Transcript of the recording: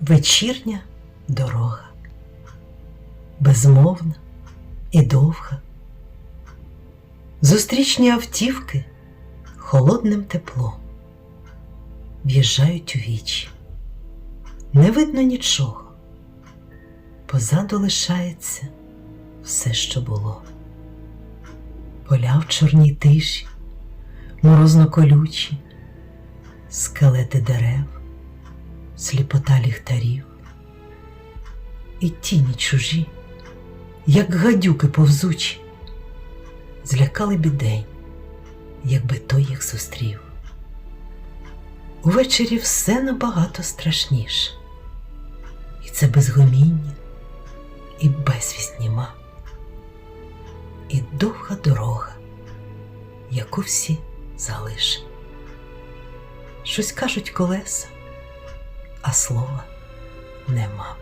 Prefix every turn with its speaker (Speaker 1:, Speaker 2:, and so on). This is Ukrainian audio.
Speaker 1: вечірня дорога, безмовна і довга. Зустрічні автівки холодним теплом в'їжджають у вічі. Не видно нічого. Позаду лишається все, що було. Поля в чорній тиші, морозно колючі, скелети дерев, сліпота ліхтарів, і тіні чужі, як гадюки повзучі, злякали бідень, якби той їх зустрів. Увечері все набагато страшніше, і це без гоміння, і безвість німа, і довга дорога, яку всі залишать. Щось кажуть колеса, а слова нема.